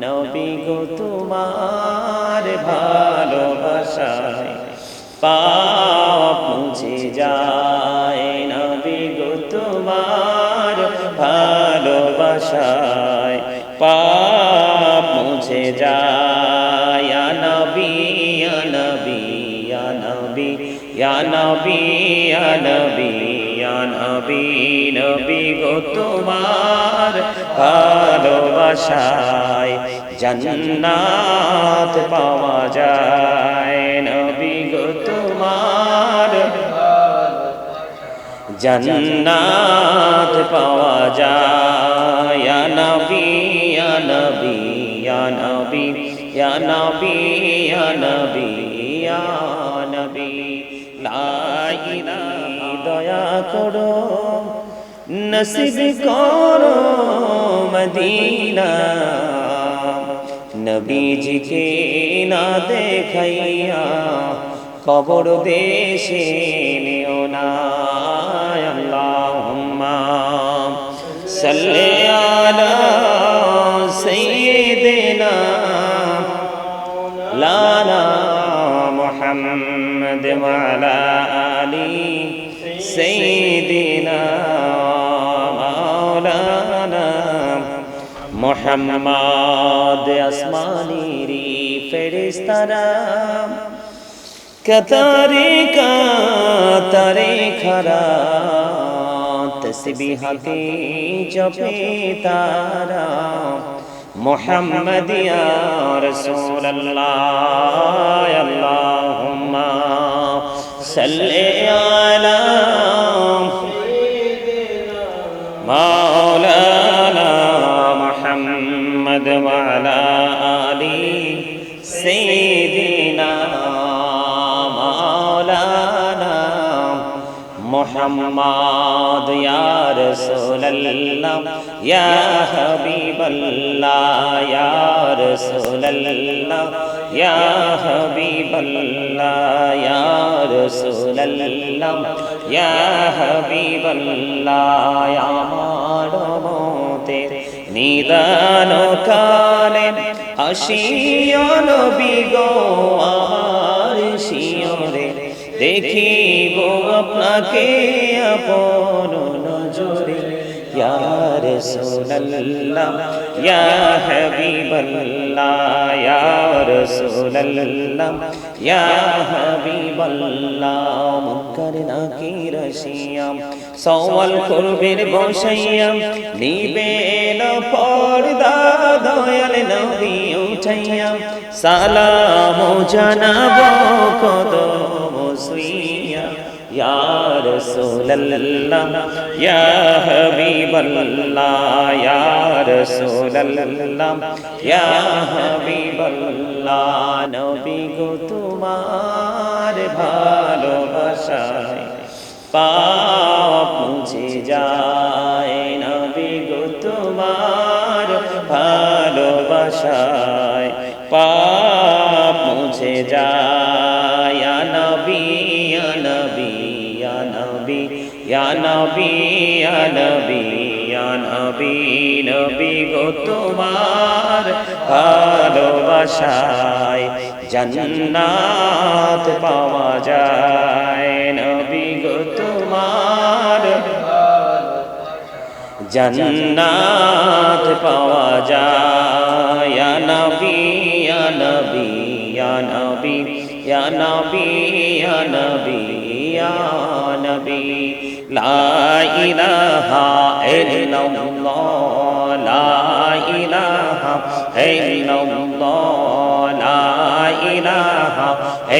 নবী গো, তোমার ভালোবাসায় পাপ মুছে যায়। নবী গো, তোমার ভালোবাসায় পাপ মুছে যায়। নবী নবী নবী নবী নবী। নবী নবী গো তোমার ভালোবাসায় জান্নাত পাওয়া যায়। নবী গো তোমার পাওয়া যায়। নবী নবী নবী নবী নবী দয়া করো, নসিব করো মদিনা। নবীজিকে না দেখাইয়া কবর দেশে নিও না, আল্লাহুম্মা। সাল্লি আলা আলি সাইয়্যিদিনা মাওলানা মোহাম্মদ আসমানিরি ফেরেস্তারা কতারে কাতারে খরা তসবি হাতে জপে তারা মোহাম্মদ ইয়া রাসূলুল্লাহ আল্লাহুম্মা صلي على سيدنا মোহাম্মদ, ইয়া রাসূলুল্লাহ, ইয়া হাবিবাল্লাহ, ইয়া রাসূলুল্লাহ, ইয়া হাবিবাল্লাহ, ইয়া রাসূলুল্লাহ, ইয়া হাবিবাল্লাহ, ইয়া মারমতে নিদান কালে আসিও নবী গো দেখিব আপনাকে আপন নজরে ইয়া রাসূলুল্লাহ ইয়া হাবিবাল্লাহ ইয়া রাসূলুল্লাহ ইয়া হাবিবাল্লাহ মুনকার নাকির শিয়াম সওয়াল করবের বসাইয়া নিবেন পর্দা দয়াল নবী উঠাইয়া সালাম জানাব কদম সুইয়া ইয়া রাসূলুল্লাহ, ইয়া হাবিবাল্লাহ, ইয়া রাসূলুল্লাহ, ইয়া হাবিবাল্লাহ, নবী গো তোমার ভালোবাসায় পাপ মুছে যায়, নবী গো তোমার ভালোবাসায় পাপ মুছে যায়। ইয়া নবী ইয়া নবী ইয়া নবী নবী গো তোমার ভালোবাসায় জান্নাত পাওয়া যায়। নবী গো তোমার জান্নাত পাওয়া যায়। ইয়া নবী ইয়া নবী, ইয়া ইয়া নবী ইয়া নবী ইয়া নবী লা ইলাহা ইল্লাল্লাহ লা ইলাহা ইল্লাল্লাহ লা ইলাহা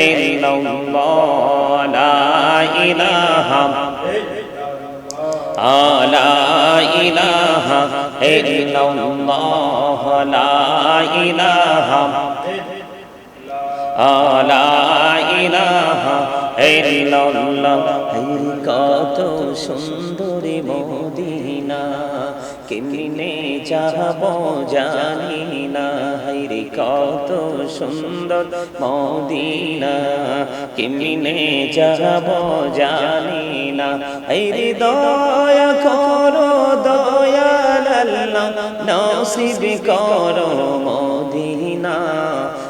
ইল্লাল্লাহ লা ইলাহা لا إله إلا الله لا إله লা ইলাহা ইল্লাল্লাহ কত সুন্দরী মদিনা, কেমনে যাব জানি না হাইরে কত সুন্দর মদিনা, কেমনে যাব জানি না হাইরে দয়া করো দয়াল আল্লাহ নসিব করো মদিনা।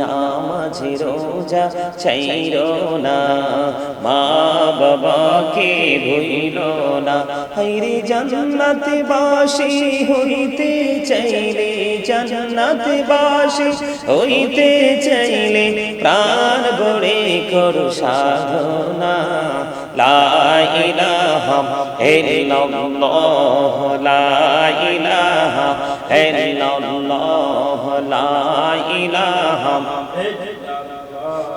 নামাজ রোজা চাইর না। মা বাবাকে ভুইল না। হাইরে জান্নাতে বাসি হইতে চাইলে, জান্নাতে বাসি হইতে চাইলে প্রাণ গড়ে করু সাধনা। লা ইলাহা ইল্লাল্লাহ, লা ইলাহা ইল্লাল্লাহ, লা ইলাহা।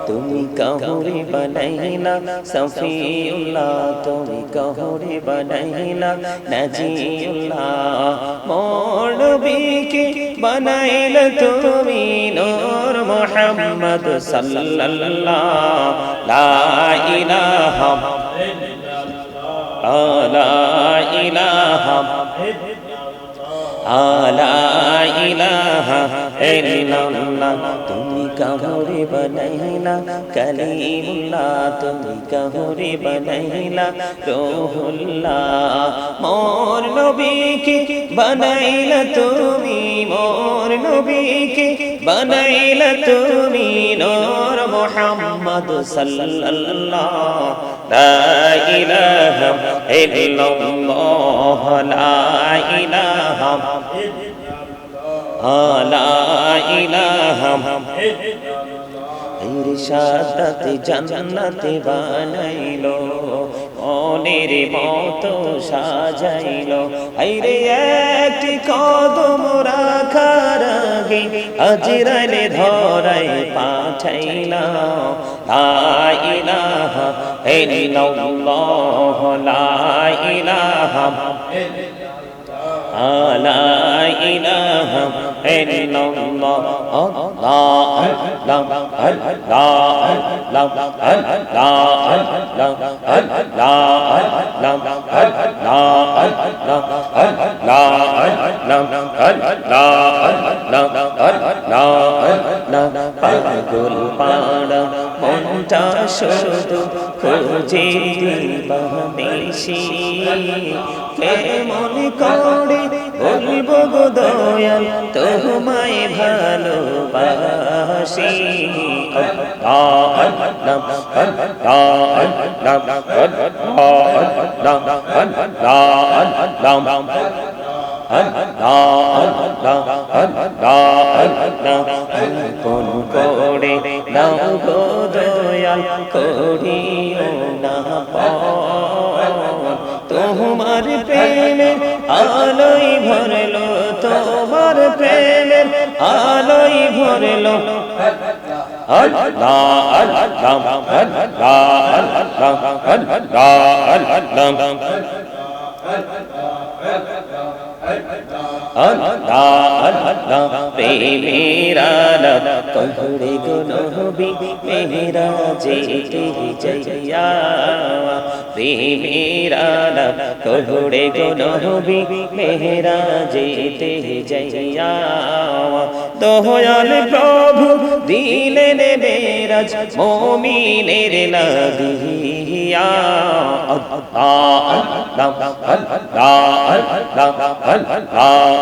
তুমি কাহুরে বানাইলা, সফিউল্লাহ, তুমি কাহুরে বানাইলা, নাজিউল্লাহ। মোর নবীকে বানাইলা তুমি নূর মুহাম্মদ সাল্লাল্লাহ। লা ইলাহা লা ইলাহা আলা ইলাহা ইল্লাল্লাহ, তুমি কাহরে বানাইলা, কালিমুল্লাহ, তুমি কাহরে বানাইলা, রূহুল্লাহ, মোর নবীকে বানাইলা তুমি, মোর নবীকে বানাইলা তুমি, নূর মুহাম্মদ সাল্লাল্লাহ লা ইলাহা ইল্লাল্লাহ লা ইলাহা লা ইলাহা ইরশাদাতে বানাইলো মনের মতো সাজাইল। আইরে একটি কদম রাখার আগে আজরাইলে ধরাই পাঠাইল লা ইলাহা ইল্লাল্লাহ, লা ইলাহা لا إله إلا الله الله لا لا لا পাগল পাড়া মনটা শুধু খুঁজে দিবানিসি কেমন করে বলব গো দয়াল তোমায় ভালোবাসি। কোন করে নাও গো দয়াল করিও না তোমার প্রেমের আলোই ভরলো তোমার প্রেমের আলোই ভরলো। আল্লাহ আল্লাহ আল্লাহ আল্লাহ আল্লাহ প্রেমেরা কহরে গুনবি মেহরা যেতে জয়া প্রেমেরা কহরে গুনবি মেহরা যেতে জয়া দয়াল প্রভু দিলেন বেরাজ মমিনের লাগিয়া আল্লাহ আল্লাহ আল্লাহ আল্লাহ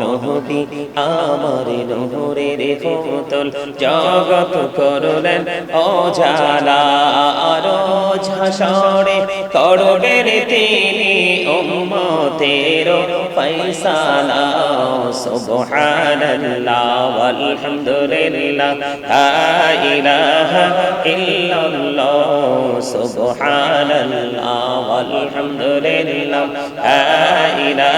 নহবি আমার নহরের ফতল জগৎ করলেন অজালা ঝাসরে করবেন তিনি উম্মতের ফয়সালা। সুবহানাল্লাহ আলহামদুলিল্লাহ লা ইলাহা ইল্লাল্লাহ। সুবহানাল্লাহ আলহামদুলিল্লাহ লা ইলাহা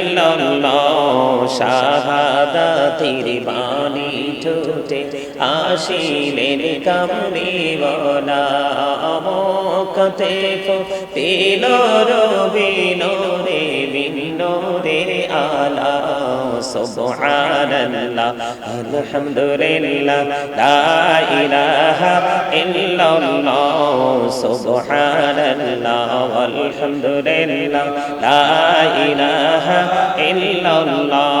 শাহাদাতির বাণী ঠোঁটে আসিলেন কামলিওয়ালা মকতে পেল রবিনোরে বিনোরে আলা সুবহানাল্লাহ, আলহামদুলিল্লাহ, লা ইলাহা ইল্লাল্লাহ, সুবহানাল্লাহ, আলহামদুলিল্লাহ, লা ইলাহা ইল্লাল্লাহ।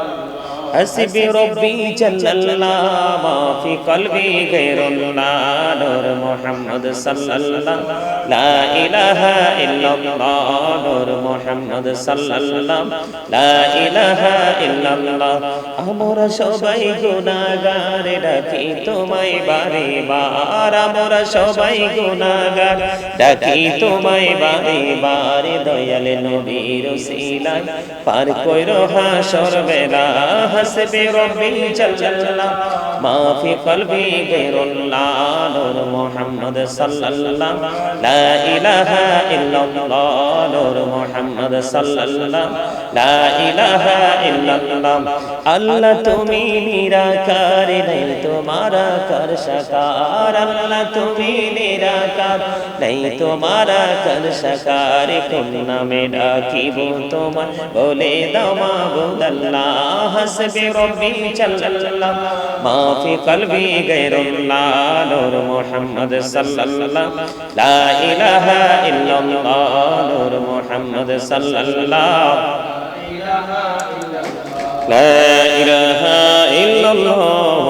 حسبي ربي جل الله ما في قلبي غير الله نور محمد صلى الله لا إله إلا الله نور محمد صلى الله لا إله إلا الله আমরা সবাই গুনাহগার ডাকি তোমায় বারে বার আমরা সবাই গুনাহগার ডাকি তোমায় বারে বার দয়াল নবীর ওসিলায় পার কইরো হাসর বেলা হাসবে রব্বি জাল্লাল্লাহ মা ফি কলবি গায়রুল্লাহ নূর মুহাম্মদ সাল্লাল্লাহ লা ইলাহা ইল্লাল্লাহ নূর মুহাম্মদ সাল্লাল্লাহ লা ইলাহা ইল্লাল্লাহ আল্লাহ তুমি নিরাকার নেই তোমারা কর সাকার আল্লাহ তুমি নিরাকার নেই তোমারা কর সাকার কোন নামে ডাকিব তোমার বলে দাও মাবুদ আল্লাহ হাসবি রব্বি জাল্লাল্লাহ মা ফি কলবি গায়রুল্লাহ নূর মুহাম্মদ সাল্লাল্লাহ লা ইলাহা ইল্লাল্লাহ নূর মুহাম্মদ সাল্লাল্লাহ لا إله إلا الله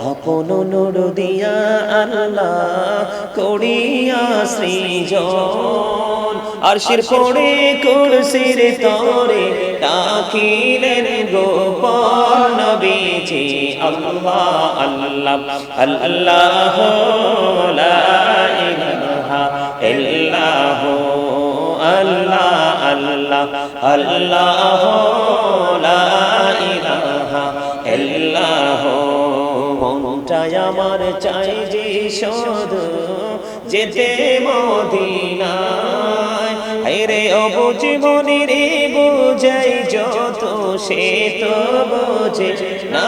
কোন নুর দিয়া আল্লাহ করিয়া সৃজন। আর শির পড়ে কুরসির তরে রাখিলেন গোপন নবীজি। আল্লাহ আল্লাহ আল্লাহ, লা আল্লাহ আল্লাহ আল্লাহ, লা ইলাহা ইল্লাহ। মনটাই আমার চাই যে শুধু যেতে মদিনায়। হায়রে অবুঝ মনির, বুঝাই যত সে তো বোঝে। না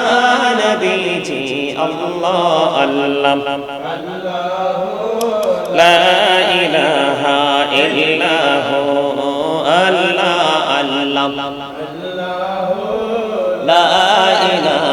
নবীজি, আল্লাহ আল্লাহ। লা ইলাহা ইল্লাহু, আল্লাহ আল্লাহ। লা ইলাহা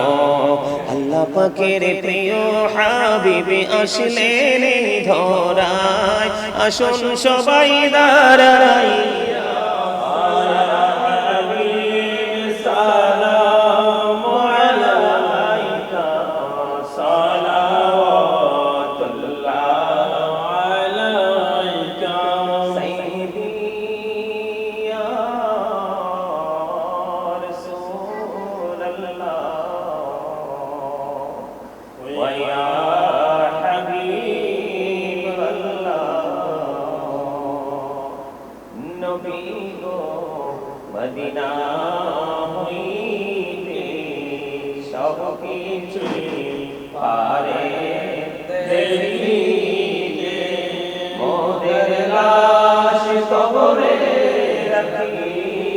পাকের প্রিয় হাবিবি আসলেন ধরায়। আসুন সবাই দাঁড়াই العالمين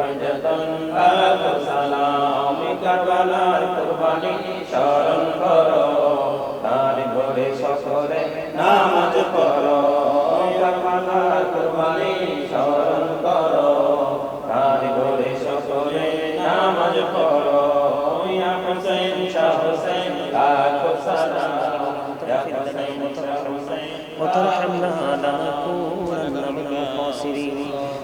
পঞ্চতন ভাব সালাম কুরবানি শরণ কর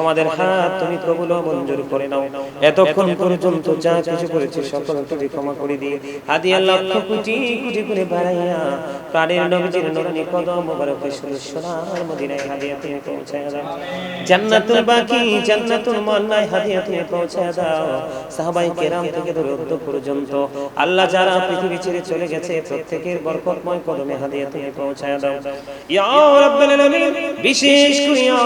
আমাদের হাত তুমি ও মঞ্জুর করে নাও। এতক্ষণ পর্যন্ত যা কিছু করেছে, সকল তুমি ক্ষমা করে দিয়ে। হাদিয়া লক্ষ কোটি কোটি করে বাড়াইয়া, প্রাণের দাও। জান্নাতুল বাকি, জান্নাতুল মান্নায় হাদিয়া তুমি পৌঁছায় দাও। পর্যন্ত। আল্লাহ যারা পৃথিবী ছেড়ে চলে গেছে, প্রত্যেকের বরকতময় কদমে হাদিয়া তুমি বিশেষ করে ইয়া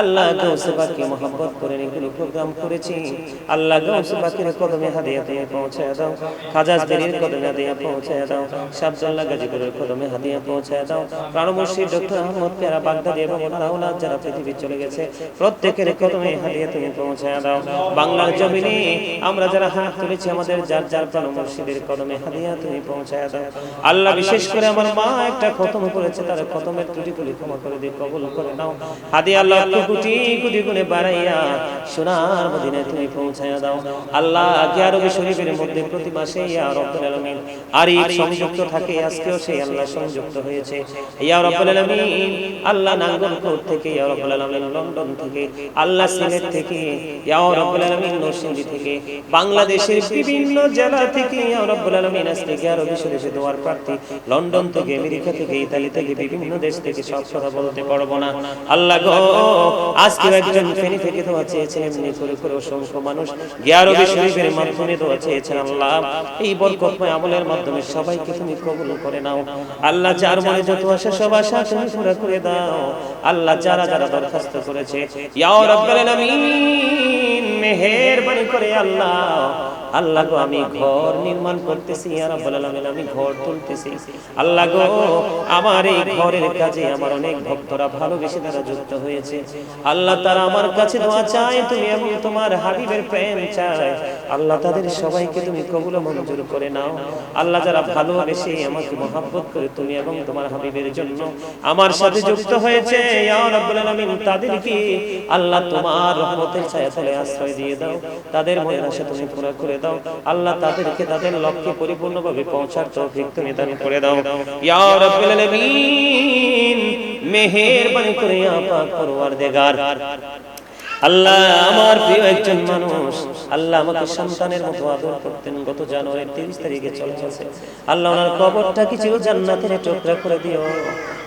আল্লাহ গৌসে পাকে মোহাম্মত করে এগুলো প্রোগ্রাম করেছি। আল্লাহ গৌসে পাকের কদমে হাদিয়া তুমি পৌঁছায় দাও। খাজাজ বেরির কদমে হাদিয়া পৌঁছায় দাও। শাবদুল্লাহ গাজীপুরের কদমে হাদিয়া পৌঁছায় দাও। প্রাণ ডক্টর আহমদ পেয়ারা বাগদাদি এবং আল্লাহ যারা পৃথিবী চলে গেছে, প্রত্যেকের কদমে হাদিয়া তুমি পৌঁছায় দাও। বাংলার জমিনে আমরা যারা হাত তুলেছি, আমাদের যার যার প্রাণমর্শীদের কদমে হাদিয়া তুমি পৌঁছায় দাও। আল্লাহ বিশেষ করে আমার মা একটা খতম করেছে, তার খতমের ত্রুটিগুলি ক্ষমা করে দিয়ে কবুল করে নাও। হাদিয়া আল্লাহ কোটি কোটি গুণে বাড়াইয়া সোনার মদিনায় তুমি পৌঁছায়া দাও। আল্লাহ শরীফের মধ্যে প্রতি মাসে ইয়া রব্বুল আলামিন আরিফ সংযুক্ত থাকে, আজকেও সেই আল্লাহ সংযুক্ত হয়েছে। ইয়া রব্বুল আলামিন আল্লাহ থেকে, ইয়া রব্বুল আলামিন লন্ডন থেকে, আল্লাহ সিলেট থেকে, ইয়া রব্বুল আলামিন নরসিংদী থেকে, বাংলাদেশের বিভিন্ন জেলা থেকে ইয়া রব্বুল আলামিন আজকে দোয়ার প্রার্থী। লন্ডন থেকে, আমেরিকা থেকে, ইতালি থেকে, বিভিন্ন দেশ থেকে সব কথা বলতে পারব না। আল্লাহ গো আজকে একজন ফেনি থেকে দোয়া চেয়েছেন এমনি করে করে অসংখ্য মানুষ গিয়ারবি শরীফের মাধ্যমে দোয়া চেয়েছেন আল্লাহ। এই বরকতময় আমলের মাধ্যমে সবাইকে তুমি কবুল করে নাও। আল্লাহ যার মনে যত আশা সব আশা তুমি পুরো করে দাও। আল্লাহ যারা যারা দরখাস্ত করেছে ইয়া রাব্বাল আলামিন মেহেরবানি করে আল্লাহ। আল্লাহ গো, আমি ঘর নির্মাণ করতেছি আমি ঘর তুলতেছি। আল্লাহ গো, আমার এই ঘরের কাজে আমার অনেক ভক্তরা ভালোবেসে তারা যুক্ত হয়েছে। আল্লাহ তারা আমার কাছে দোয়া চায়, তুমি এবং তোমার হাবিবের প্রেম চায়। আল্লাহ তাদের সবাইকে তুমি কবুল মঞ্জুর করে নাও। আল্লাহ যারা ভালোবেসে আমাকে মহাব্বত করে তুমি এবং তোমার হাবিবের জন্য আমার সাথে যুক্ত হয়েছে তাদেরকে আল্লাহ তোমার রহমতের ছায়াতলে আশ্রয় দিয়ে দাও। তাদের মনের আশা তুমি পুরো করে দাও। আল্লাহ তাদেরকে তাদের লক্ষ্যে পরিপূর্ণভাবে পৌঁছার তৌফিক তুমি দান করে দাও। ইয়া রাব্বুল আলামিন, মেহেরবানি করে ইয়া পাক পরওয়ারদিগার। আল্লাহ আমার প্রিয় একজন মানুষ, আল্লাহ আমাকে সন্তানের মতো আদর করতেন গত জানুয়ারির তিরিশ তারিখে চলে গেছে। আল্লাহ ওনার কবরটাকে চির জান্নাতের টুকরা করে দিও।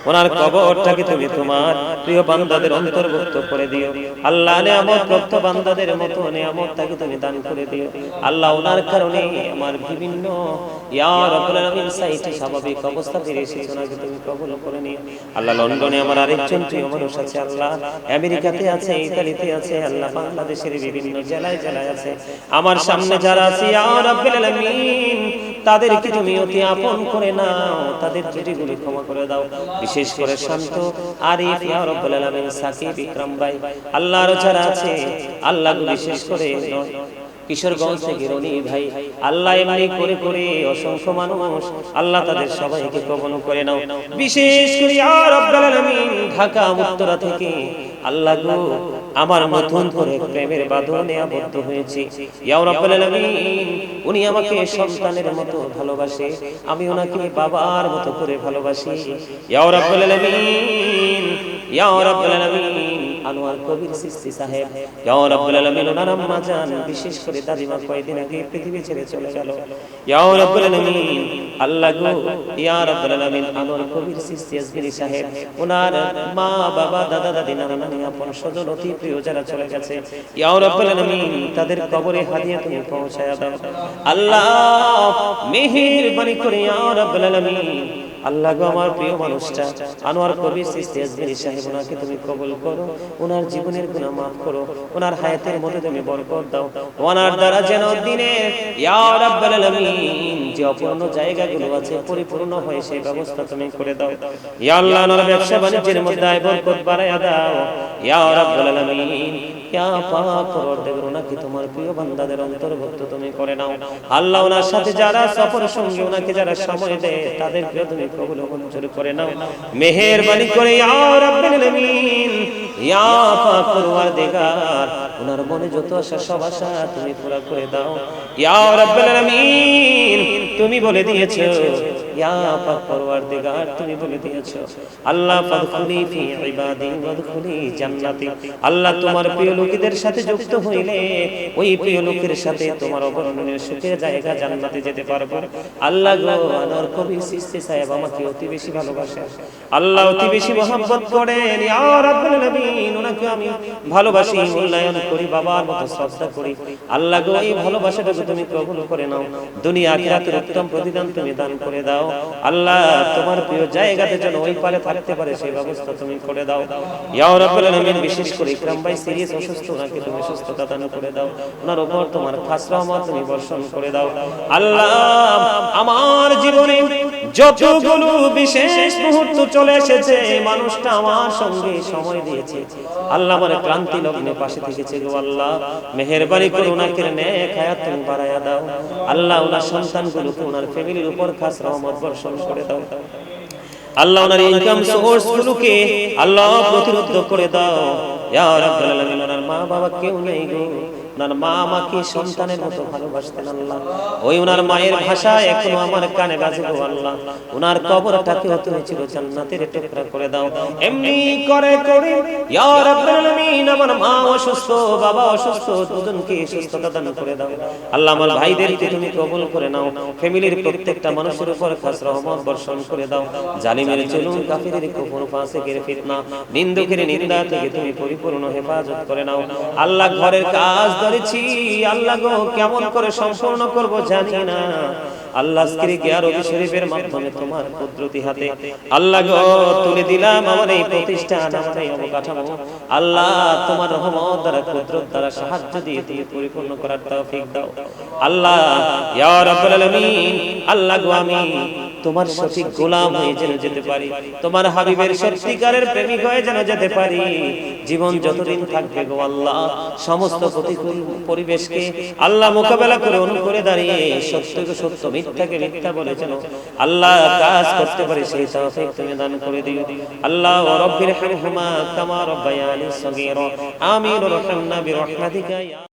ওনার কবরটাকে তুমি তোমার প্রিয় বান্দাদের অন্তর্ভুক্ত করে দিও। আল্লাহ নিয়ামত প্রাপ্ত বান্দাদের মতো নিয়ামতটাকে তুমি দান করে দিও। আল্লাহ ওনার কারণে আমার বিভিন্ন ইয়া রাব্বুল আলামিন স্বাভাবিক অবস্থা ফিরে ওনাকে তুমি কবুল করে নিও। আল্লাহ লন্ডনে আমার আরেকজন প্রিয় মানুষ আছে, আল্লাহ আমেরিকাতে আছে, ইতালিতে আছে, আল্লাহ বাংলাদেশের বিভিন্ন জেলায় জেলায় আছে। আমার সামনে যারা আছে, ইয়া রাব্বুল আলামিন তাদেরকে তুমি অতি আপন করে নাও, তাদের ত্রুটিগুলি ক্ষমা করে দাও। বিশেষ করে শান্ত, আরিফ, ইয়া রাব্বুল আলামিন, সাকিব, ইকরাম ভাই, আল্লাহর যারা আছে আল্লাহ বিশেষ করে কিশোরগঞ্জ থেকে রনি ভাই, আল্লাহ এমনি করে করে অসংখ্য মানুষ, আল্লাহ তাদের সবাইকে কবল করে নাও। বিশেষ করে আলামিন, ঢাকা, উত্তরা থেকে আল্লাহ গো, আমার নতুন করে প্রেমের বাঁধনে আবদ্ধ হয়েছি। ইয়া রাব্বুল আলামিন, উনি আমাকে সন্তানের মতো ভালোবাসে, আমি ওনাকে বাবার মতো করে ভালোবাসি। ইয়া রাব্বুল আলামিন ইয়া রাব্বুল আলামিন আনোয়ার কবির সিস্তি সাহেব। ইয়া রাব্বুল আলামিন ওনার আম্মা জান, বিশেষ করে দাদিমা কয়েকদিন আগে পৃথিবী ছেড়ে চলে গেল। ইয়া রাব্বুল আলামিন, আল্লাহ গো, ইয়া রাব্বুল আলামিন, আনোয়ার কবির সিস্তি সাহেব, ওনার মা, বাবা, দাদা, দাদি, নানা, নানি, আপন, স্বজন, অতি প্রিয় যারা চলে গেছে। ইয়া রাব্বুল আলামিন, তাদের কবরে হাদিয়া তুমি পৌঁছায়া দাও। আল্লাহ, মেহেরবানি করে ইয়া রাব্বুল আলামিন আল্লাহ গো আমার প্রিয় মানুষটা আনোয়ার কবির সিস্তি আজমিরি সাহেব ওনাকে তুমি কবুল করো ওনার জীবনের গুনাহ মাফ করো ওনার হায়াতের মধ্যে তুমি বরকত দাও ওনার দ্বারা যেন দিনের ইয়া রাব্বাল আলামিন যে অপূর্ণ জায়গাগুলো আছে পরিপূর্ণ হয়ে সেই ব্যবস্থা তুমি করে দাও। ইয়া আল্লাহ ওনার ব্যবসা বাণিজ্যের মধ্যে আয় বরকত বাড়ায়া দাও। ইয়া রাব্বাল আলামিন ইয়া পাক পরওয়ারদিগার ওনাকে তোমার প্রিয় বান্দাদের অন্তর্ভুক্ত তুমি করে নাও। আল্লাহ ওনার সাথে যারা সফর সঙ্গে ওনাকে যারা সময় দেয় তাদেরকে তুমি কবুল মঞ্জুর করে নাও। মেহেরবানি করে ইয়া রাব্বুল আলামিন ইয়া পাক পরওয়ারদিগার ওনার মনে যত আশা সব আশা তুমি পুরা করে দাও। ইয়া রাব্বুল আলামিন তুমি বলে দিয়েছ ভালোবাসাটাকে তুমি করে নাও। দুনিয়া উত্তম প্রতিদান তুমি দান করে দাও। আল্লাহ তোমার প্রিয় জায়গাতে যেন ওই পারে থাকতে পারে, সেই ব্যবস্থা তুমি করে দাও। ইয়া রাব্বুল আলামিন, বিশেষ করে ইকরাম ভাই সিরিয়াস অসুস্থ, ওনাকে তুমি সুস্থতা দান করে দাও। ওনার উপর তোমার খাস রহমত তুমি বর্ষণ করে দাও। আল্লাহ, আমার জীবনে যতগুলো বিশেষ মুহূর্ত চলে এসেছে মানুষটা আমার সঙ্গে সময় দিয়েছে। আল্লাহ আমার ক্লান্তি লগ্নে পাশে থেকেছে গো আল্লাহ। মেহেরবানি করে ওনাকে নেক হায়াত তুমি বাড়ায়া দাও। আল্লাহ, ওনার সন্তানগুলোকে, ওনার ফ্যামিলির উপর খাস রহমত আল্লাহ ওনার ইনকাম আল্লাহ প্রতিরোধ করে দাও। মা বাবা কেউ নেই গো। ওনার মা আমাকে সন্তানের মতো ভালোবাসতেন আল্লাহ। ওই ওনার মায়ের ভাষা এখনও আমার কানে বাজে আল্লাহ। ওনার কবরটাকে তুমি চির জান্নাতের টুকরা করে দাও। এমনি করে করে, ইয়া আমার মা অসুস্থ, বাবা অসুস্থ, দুজনকে সুস্থতা দান করে দাও। আল্লাহ আমার ভাইদেরকে তুমি কবুল করে নাও। ফ্যামিলির প্রত্যেকটা মানুষের উপর খাস রহমত বর্ষণ করে দাও। জালিমের জুলুম, কাফিরের কুফর, ফাসিকের ফিতনা, নিন্দুকের নিন্দা থেকে তুমি পরিপূর্ণ হেফাজত করে নাও। আল্লাহ ঘরের কাজ ধরেছি আল্লাহ গো, কেমন করে সম্পূর্ণ করব জানি না। আল্লাহ তোমার সাহায্য দিয়ে পরিপূর্ণ করার আল্লাহ আল্লাহ গো, আমি তোমার সঠিক গোলাম হয়ে যেন যেতে পারি। তোমার হাবিবের সত্যিকারের প্রেমিক হয়ে যেন যেতে পারি। জীবন যতদিন থাকবে গো আল্লাহ সমস্ত প্রতিকূল পরিবেশকে আল্লাহ মোকাবেলা করে অনুকূলে দাঁড়িয়ে সত্যকে সত্য মিথ্যাকে মিথ্যা বলে যেন আল্লাহ কাজ করতে পারে সেই তৌফিক তুমি দান করে দিও। আল্লাহ রব্বির হামহুমা কামা রব্বায়ানি সগীরা। আমিন রহমনা বিরহমাতিকা।